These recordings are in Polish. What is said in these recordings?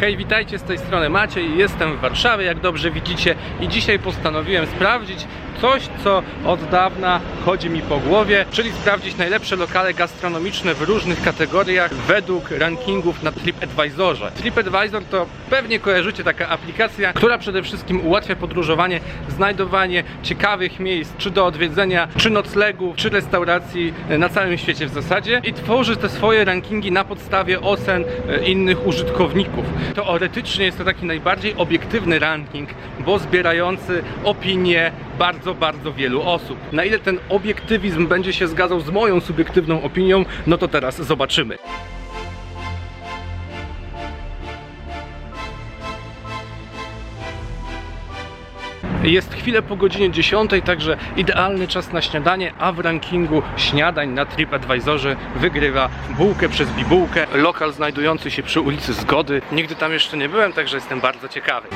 Hej, witajcie z tej strony Maciej, jestem w Warszawie, jak dobrze widzicie. I dzisiaj postanowiłem sprawdzić coś, co od dawna chodzi mi po głowie, czyli sprawdzić najlepsze lokale gastronomiczne w różnych kategoriach według rankingów na TripAdvisorze. TripAdvisor to pewnie kojarzycie taka aplikacja, która przede wszystkim ułatwia podróżowanie, znajdowanie ciekawych miejsc, czy do odwiedzenia, czy noclegów, czy restauracji na całym świecie w zasadzie i tworzy te swoje rankingi na podstawie ocen e, innych użytkowników. Teoretycznie jest to taki najbardziej obiektywny ranking, bo zbierający opinie bardzo, bardzo wielu osób. Na ile ten obiektywizm będzie się zgadzał z moją subiektywną opinią, no to teraz zobaczymy. Jest chwilę po godzinie 10, także idealny czas na śniadanie, a w rankingu śniadań na TripAdvisorze wygrywa bułkę przez bibułkę, lokal znajdujący się przy ulicy Zgody. Nigdy tam jeszcze nie byłem, także jestem bardzo ciekawy.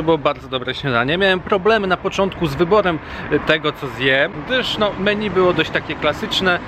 To było bardzo dobre śniadanie. Miałem problemy na początku z wyborem y, tego, co zjem, gdyż no, menu było dość takie klasyczne.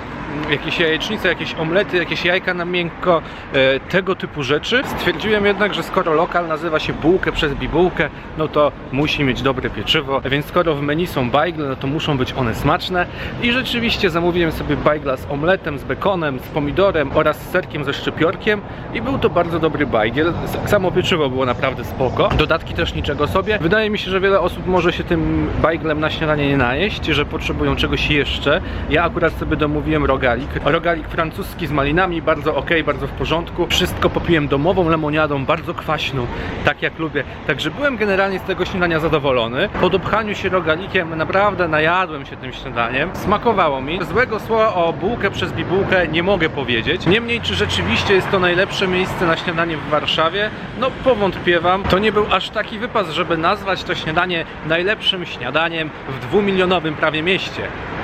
Jakieś jajecznice, jakieś omlety, jakieś jajka na miękko, e, tego typu rzeczy. Stwierdziłem jednak, że skoro lokal nazywa się bułkę przez bibułkę, no to musi mieć dobre pieczywo, więc skoro w menu są bajgle, no to muszą być one smaczne. I rzeczywiście zamówiłem sobie bajgla z omletem, z bekonem, z pomidorem oraz z serkiem ze szczypiorkiem i był to bardzo dobry bajgiel. Samo pieczywo było naprawdę spoko. Dodatki też niczego sobie. Wydaje mi się, że wiele osób może się tym bajglem na śniadanie nie najeść, że potrzebują czegoś jeszcze. Ja akurat sobie domówiłem rogalik. Rogalik francuski z malinami, bardzo ok, bardzo w porządku. Wszystko popiłem domową lemoniadą, bardzo kwaśną, tak jak lubię. Także byłem generalnie z tego śniadania zadowolony. Po dopchaniu się rogalikiem naprawdę najadłem się tym śniadaniem. Smakowało mi. Złego słowa o bułkę przez bibułkę nie mogę powiedzieć. Niemniej, czy rzeczywiście jest to najlepsze miejsce na śniadanie w Warszawie? No powątpiewam. To nie był aż taki wypas, żeby nazwać to śniadanie najlepszym śniadaniem w dwumilionowym prawie mieście.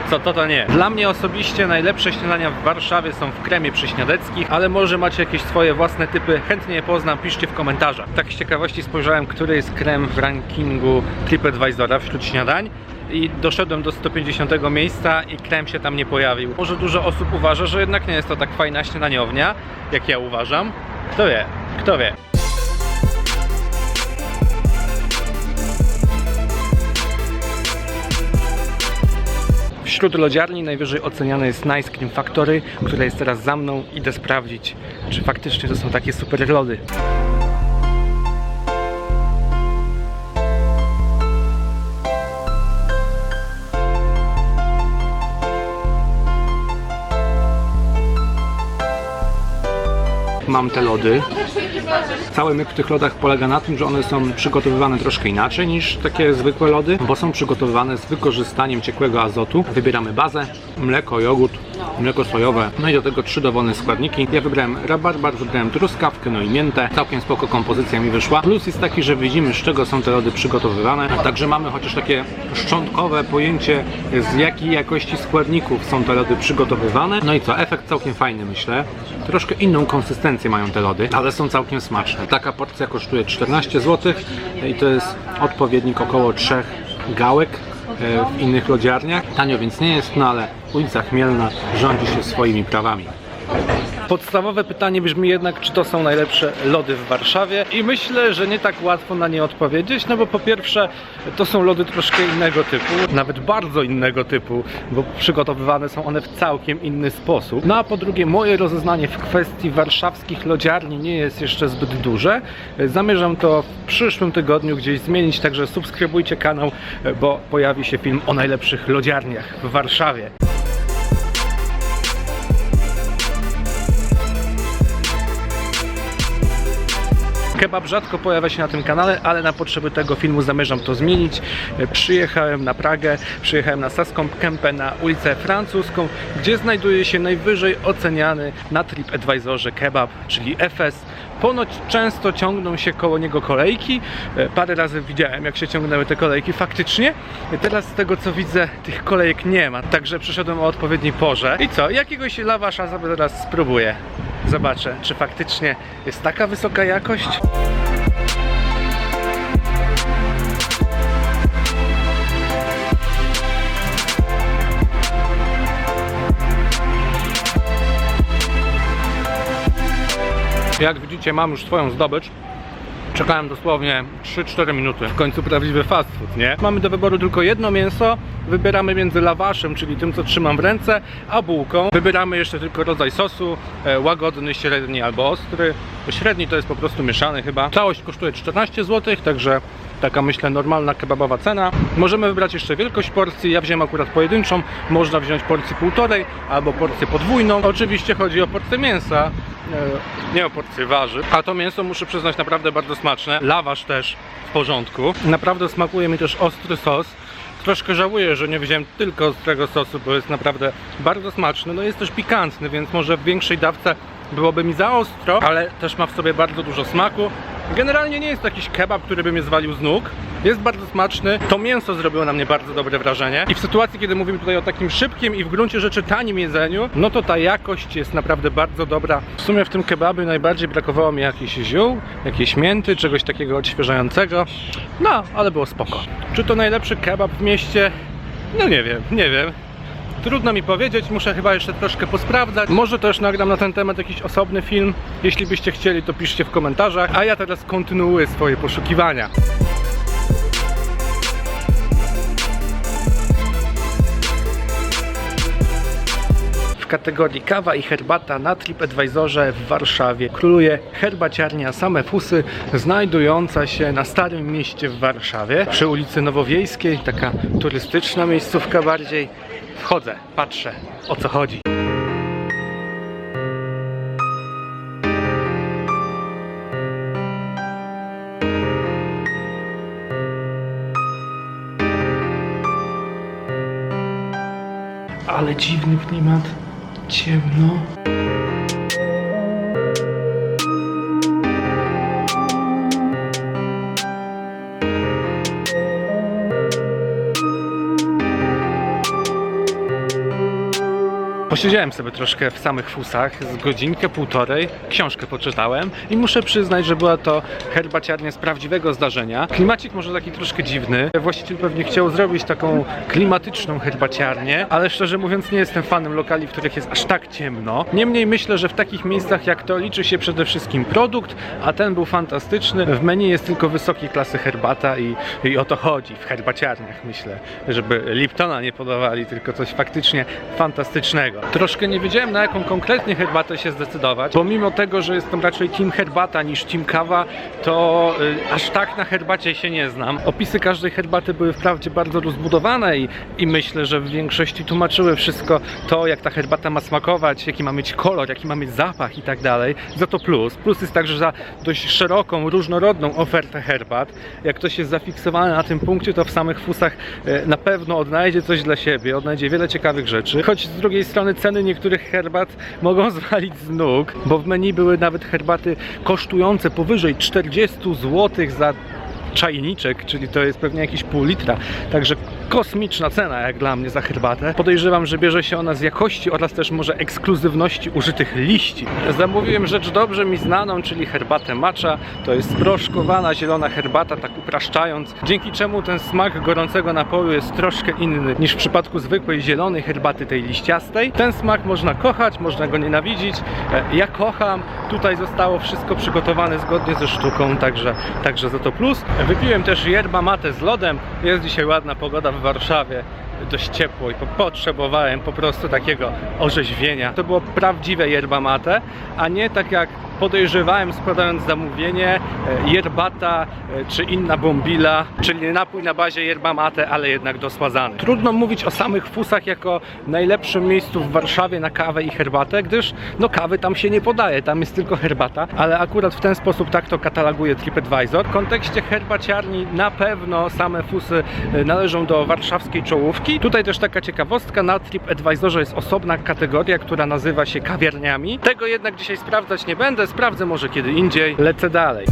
Co to to nie. Dla mnie osobiście najlepsze śniadania w Warszawie są w kremie przyśniadeckich, ale może macie jakieś swoje własne typy, chętnie je poznam, piszcie w komentarzach. Tak z ciekawości spojrzałem, który jest krem w rankingu TripAdvisora wśród śniadań i doszedłem do 150 miejsca i krem się tam nie pojawił. Może dużo osób uważa, że jednak nie jest to tak fajna śniadaniownia, jak ja uważam. Kto wie, kto wie. Wśród lodziarni najwyżej oceniane jest Nice Cream Factory, które jest teraz za mną. Idę sprawdzić, czy faktycznie to są takie super lody. Mam te lody. Cały myk w tych lodach polega na tym, że one są przygotowywane troszkę inaczej niż takie zwykłe lody, bo są przygotowywane z wykorzystaniem ciekłego azotu. Wybieramy bazę, mleko, jogurt, mleko sojowe, no i do tego trzy dowolne składniki. Ja wybrałem rabarbar, wybrałem truskawkę, no i miętę. Całkiem spoko kompozycja mi wyszła. Plus jest taki, że widzimy z czego są te lody przygotowywane, także mamy chociaż takie szczątkowe pojęcie z jakiej jakości składników są te lody przygotowywane. No i co, efekt całkiem fajny myślę. Troszkę inną konsystencję mają te lody, ale są całkiem smaczne. Taka porcja kosztuje 14 zł i to jest odpowiednik około 3 gałek e, w innych lodziarniach. Tanio więc nie jest, no ale ulica Chmielna rządzi się swoimi prawami. Podstawowe pytanie brzmi jednak, czy to są najlepsze lody w Warszawie i myślę, że nie tak łatwo na nie odpowiedzieć, no bo po pierwsze to są lody troszkę innego typu, nawet bardzo innego typu, bo przygotowywane są one w całkiem inny sposób. No a po drugie moje rozeznanie w kwestii warszawskich lodziarni nie jest jeszcze zbyt duże. Zamierzam to w przyszłym tygodniu gdzieś zmienić, także subskrybujcie kanał, bo pojawi się film o najlepszych lodziarniach w Warszawie. Kebab rzadko pojawia się na tym kanale, ale na potrzeby tego filmu zamierzam to zmienić. Przyjechałem na Pragę, przyjechałem na Saską Kępę na ulicę Francuską, gdzie znajduje się najwyżej oceniany na TripAdvisorze kebab, czyli FS. Ponoć często ciągną się koło niego kolejki. E, Parę razy widziałem, jak się ciągnęły te kolejki faktycznie. Teraz z tego co widzę, tych kolejek nie ma, także przyszedłem o odpowiedniej porze. I co, jakiegoś lawasza sobie teraz spróbuję. Zobaczę, czy faktycznie jest taka wysoka jakość. Jak widzicie, mam już swoją zdobycz. Czekałem dosłownie 3-4 minuty. W końcu prawdziwy fast food, nie? Mamy do wyboru tylko jedno mięso. Wybieramy między lawaszem, czyli tym, co trzymam w ręce, a bułką. Wybieramy jeszcze tylko rodzaj sosu, e, łagodny, średni albo ostry. Średni to jest po prostu mieszany chyba. Całość kosztuje 14 zł, także taka myślę normalna kebabowa cena. Możemy wybrać jeszcze wielkość porcji. Ja wziąłem akurat pojedynczą. Można wziąć porcję półtorej albo porcję podwójną. Oczywiście chodzi o porcję mięsa, e, nie o porcję warzyw. A to mięso muszę przyznać naprawdę bardzo smaczne. Lawasz też w porządku. Naprawdę smakuje mi też ostry sos. Troszkę żałuję, że nie wziąłem tylko ostrego sosu, bo jest naprawdę bardzo smaczny. No jest też pikantny, więc może w większej dawce byłoby mi za ostro, ale też ma w sobie bardzo dużo smaku. Generalnie nie jest to jakiś kebab, który by mnie zwalił z nóg. Jest bardzo smaczny. To mięso zrobiło na mnie bardzo dobre wrażenie. I w sytuacji, kiedy mówimy tutaj o takim szybkim i w gruncie rzeczy tanim jedzeniu, no to ta jakość jest naprawdę bardzo dobra. W sumie w tym kebabie najbardziej brakowało mi jakichś ziół, jakiejś mięty, czegoś takiego odświeżającego. No, ale było spoko. Czy to najlepszy kebab w mieście? No nie wiem, nie wiem. Trudno mi powiedzieć, muszę chyba jeszcze troszkę posprawdzać. Może też nagram na ten temat jakiś osobny film. Jeśli byście chcieli, to piszcie w komentarzach. A ja teraz kontynuuję swoje poszukiwania. Kategorii kawa i herbata na TripAdvisorze w Warszawie króluje herbaciarnia Same Fusy, znajdująca się na Starym Mieście w Warszawie, przy ulicy Nowowiejskiej, taka turystyczna miejscówka bardziej. Wchodzę, patrzę, o co chodzi. Ale dziwny klimat, ciemno. Posiedziałem sobie troszkę w samych fusach, z godzinkę, półtorej, książkę poczytałem i muszę przyznać, że była to herbaciarnia z prawdziwego zdarzenia. Klimacik może taki troszkę dziwny. Właściciel pewnie chciał zrobić taką klimatyczną herbaciarnię, ale szczerze mówiąc nie jestem fanem lokali, w których jest aż tak ciemno. Niemniej myślę, że w takich miejscach jak to liczy się przede wszystkim produkt, a ten był fantastyczny. W menu jest tylko wysokiej klasy herbata i, i o to chodzi w herbaciarniach, myślę, żeby Liptona nie podawali, tylko coś faktycznie fantastycznego. Troszkę nie wiedziałem na jaką konkretnie herbatę się zdecydować, bo mimo tego, że jestem raczej team herbata niż team kawa, to y, aż tak na herbacie się nie znam. Opisy każdej herbaty były wprawdzie bardzo rozbudowane i, i myślę, że w większości tłumaczyły wszystko to, jak ta herbata ma smakować, jaki ma mieć kolor, jaki ma mieć zapach i tak dalej. Za to plus. Plus jest także za dość szeroką, różnorodną ofertę herbat. Jak ktoś jest zafiksowany na tym punkcie, to w samych fusach e, na pewno odnajdzie coś dla siebie, odnajdzie wiele ciekawych rzeczy. Choć z drugiej strony ceny niektórych herbat mogą zwalić z nóg, bo w menu były nawet herbaty kosztujące powyżej 40 zł za czajniczek, czyli to jest pewnie jakieś pół litra. Także kosmiczna cena jak dla mnie za herbatę. Podejrzewam, że bierze się ona z jakości oraz też może ekskluzywności użytych liści. Zamówiłem rzecz dobrze mi znaną, czyli herbatę matcha. To jest sproszkowana zielona herbata, tak upraszczając, dzięki czemu ten smak gorącego napoju jest troszkę inny niż w przypadku zwykłej zielonej herbaty tej liściastej. Ten smak można kochać, można go nienawidzić. E, Ja kocham. Tutaj zostało wszystko przygotowane zgodnie ze sztuką, także, także za to plus. Wypiłem też yerba mate z lodem. Jest dzisiaj ładna pogoda w Warszawie. Dość ciepło i po- potrzebowałem po prostu takiego orzeźwienia. To było prawdziwe yerba mate, a nie tak jak podejrzewałem składając zamówienie e, yerbata e, czy inna bombila, czyli napój na bazie yerba mate, ale jednak dosładzany. Trudno mówić o samych fusach jako najlepszym miejscu w Warszawie na kawę i herbatę, gdyż no kawy tam się nie podaje, tam jest tylko herbata, ale akurat w ten sposób tak to kataloguje TripAdvisor. W kontekście herbaciarni na pewno same fusy e, należą do warszawskiej czołówki. Tutaj też taka ciekawostka, na TripAdvisorze jest osobna kategoria, która nazywa się kawiarniami. Tego jednak dzisiaj sprawdzać nie będę, sprawdzę może kiedy indziej. Lecę dalej.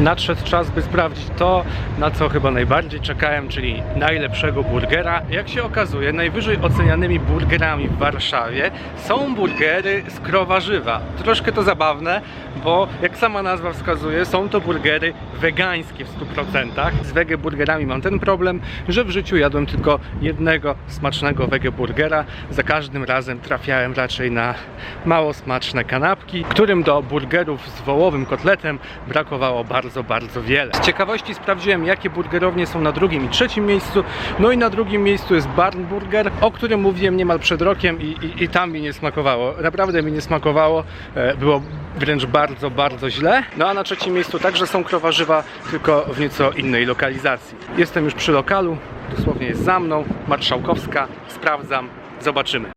Nadszedł czas, by sprawdzić to, na co chyba najbardziej czekałem, czyli najlepszego burgera. Jak się okazuje, najwyżej ocenianymi burgerami w Warszawie są burgery z krowarzywa. Troszkę to zabawne, bo jak sama nazwa wskazuje, są to burgery wegańskie w 100%. Z wege burgerami mam ten problem, że w życiu jadłem tylko jednego smacznego wege burgera. Za każdym razem trafiałem raczej na mało smaczne kanapki, którym do burgerów z wołowym kotletem brakowało bardzo, bardzo wiele. Z ciekawości sprawdziłem, jakie burgerownie są na drugim i trzecim miejscu. No i na drugim miejscu jest Barn Burger, o którym mówiłem niemal przed rokiem i, i, i tam mi nie smakowało. Naprawdę mi nie smakowało. E, Było wręcz bardzo, bardzo źle. No a na trzecim miejscu także są krowarzywa, tylko w nieco innej lokalizacji. Jestem już przy lokalu, dosłownie jest za mną, Marszałkowska, sprawdzam, zobaczymy.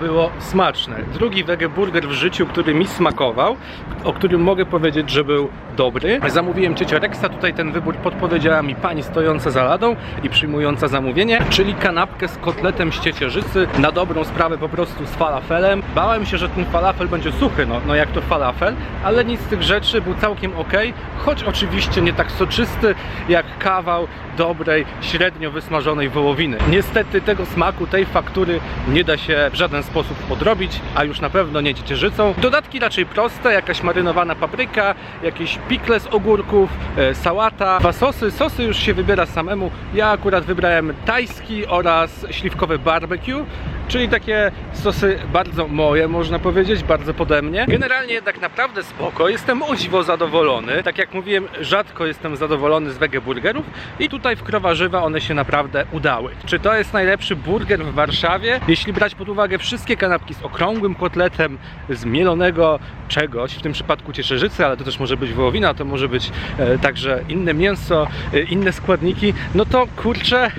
Było smaczne. Drugi wege burger w życiu, który mi smakował, o którym mogę powiedzieć, że był dobry. Zamówiłem ciocię Rexa, tutaj ten wybór podpowiedziała mi pani stojąca za ladą i przyjmująca zamówienie, czyli kanapkę z kotletem z ciecierzycy, na dobrą sprawę po prostu z falafelem. Bałem się, że ten falafel będzie suchy, no, no jak to falafel, ale nic z tych rzeczy, był całkiem ok, choć oczywiście nie tak soczysty jak kawał dobrej, średnio wysmażonej wołowiny. Niestety tego smaku, tej faktury nie da się w żaden sposób podrobić, a już na pewno nie ciecierzycą. Dodatki raczej proste, jakaś marynowana papryka, jakieś pikle z ogórków, e, sałata, dwa sosy. Sosy już się wybiera samemu. Ja akurat wybrałem tajski oraz śliwkowe barbecue, czyli takie sosy bardzo moje, można powiedzieć, bardzo pode mnie. Generalnie jednak naprawdę spoko, jestem o dziwo zadowolony. Tak jak mówiłem, rzadko jestem zadowolony z wege burgerów i tutaj w Krowarzywa one się naprawdę udały. Czy to jest najlepszy burger w Warszawie? Jeśli brać pod uwagę wszystkie kanapki z okrągłym kotletem, z mielonego czegoś, w tym przypadku ciecierzycy, ale to też może być wołowina, to może być e, także inne mięso, e, inne składniki, no to kurczę,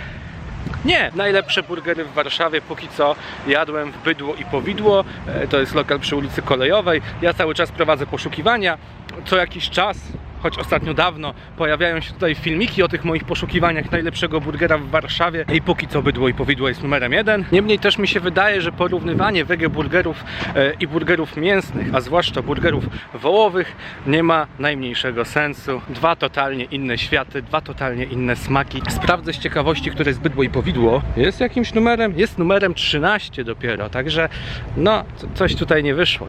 nie, najlepsze burgery w Warszawie póki co jadłem w Bydło i Powidło. E, To jest lokal przy ulicy Kolejowej. Ja cały czas prowadzę poszukiwania. Co jakiś czas, choć ostatnio dawno, pojawiają się tutaj filmiki o tych moich poszukiwaniach najlepszego burgera w Warszawie. I póki co Bydło i Powidło jest numerem jeden. Niemniej też mi się wydaje, że porównywanie wege burgerów e, i burgerów mięsnych, a zwłaszcza burgerów wołowych, nie ma najmniejszego sensu. Dwa totalnie inne światy, dwa totalnie inne smaki. Sprawdzę z ciekawości, które jest Bydło i Powidło. Jest jakimś numerem? Jest numerem 13 dopiero, także no, co- coś tutaj nie wyszło.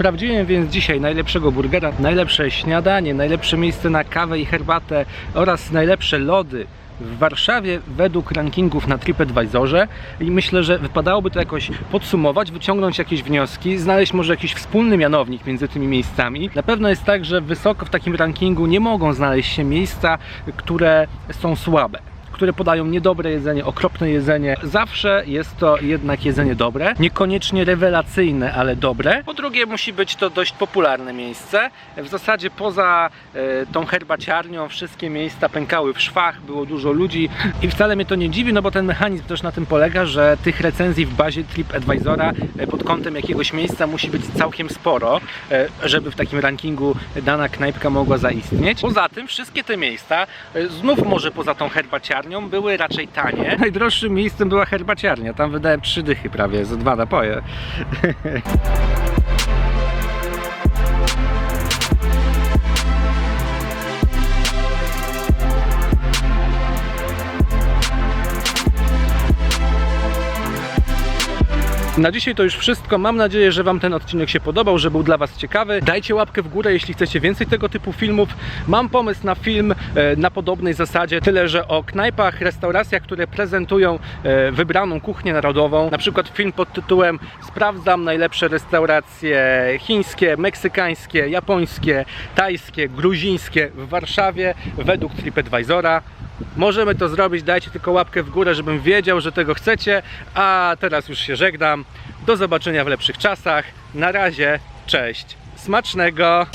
Sprawdziłem więc dzisiaj najlepszego burgera, najlepsze śniadanie, najlepsze miejsce na kawę i herbatę oraz najlepsze lody w Warszawie według rankingów na TripAdvisorze i myślę, że wypadałoby to jakoś podsumować, wyciągnąć jakieś wnioski, znaleźć może jakiś wspólny mianownik między tymi miejscami. Na pewno jest tak, że wysoko w takim rankingu nie mogą znaleźć się miejsca, które są słabe które podają niedobre jedzenie, okropne jedzenie. Zawsze jest to jednak jedzenie dobre, niekoniecznie rewelacyjne, ale dobre. Po drugie, musi być to dość popularne miejsce. W zasadzie poza e, tą herbaciarnią wszystkie miejsca pękały w szwach, było dużo ludzi i wcale mnie to nie dziwi, no bo ten mechanizm też na tym polega, że tych recenzji w bazie TripAdvisora e, pod kątem jakiegoś miejsca musi być całkiem sporo, e, żeby w takim rankingu dana knajpka mogła zaistnieć. Poza tym wszystkie te miejsca, znów może poza tą herbaciarnią, były raczej tanie. Najdroższym miejscem była herbaciarnia, tam wydałem trzy dychy prawie za dwa napoje. Na dzisiaj to już wszystko. Mam nadzieję, że Wam ten odcinek się podobał, że był dla Was ciekawy. Dajcie łapkę w górę, jeśli chcecie więcej tego typu filmów. Mam pomysł na film e, na podobnej zasadzie, tyle że o knajpach, restauracjach, które prezentują e, wybraną kuchnię narodową. Na przykład film pod tytułem Sprawdzam najlepsze restauracje chińskie, meksykańskie, japońskie, tajskie, gruzińskie w Warszawie według TripAdvisora. Możemy to zrobić, dajcie tylko łapkę w górę, żebym wiedział, że tego chcecie. A teraz już się żegnam. Do zobaczenia w lepszych czasach. Na razie, cześć. Smacznego!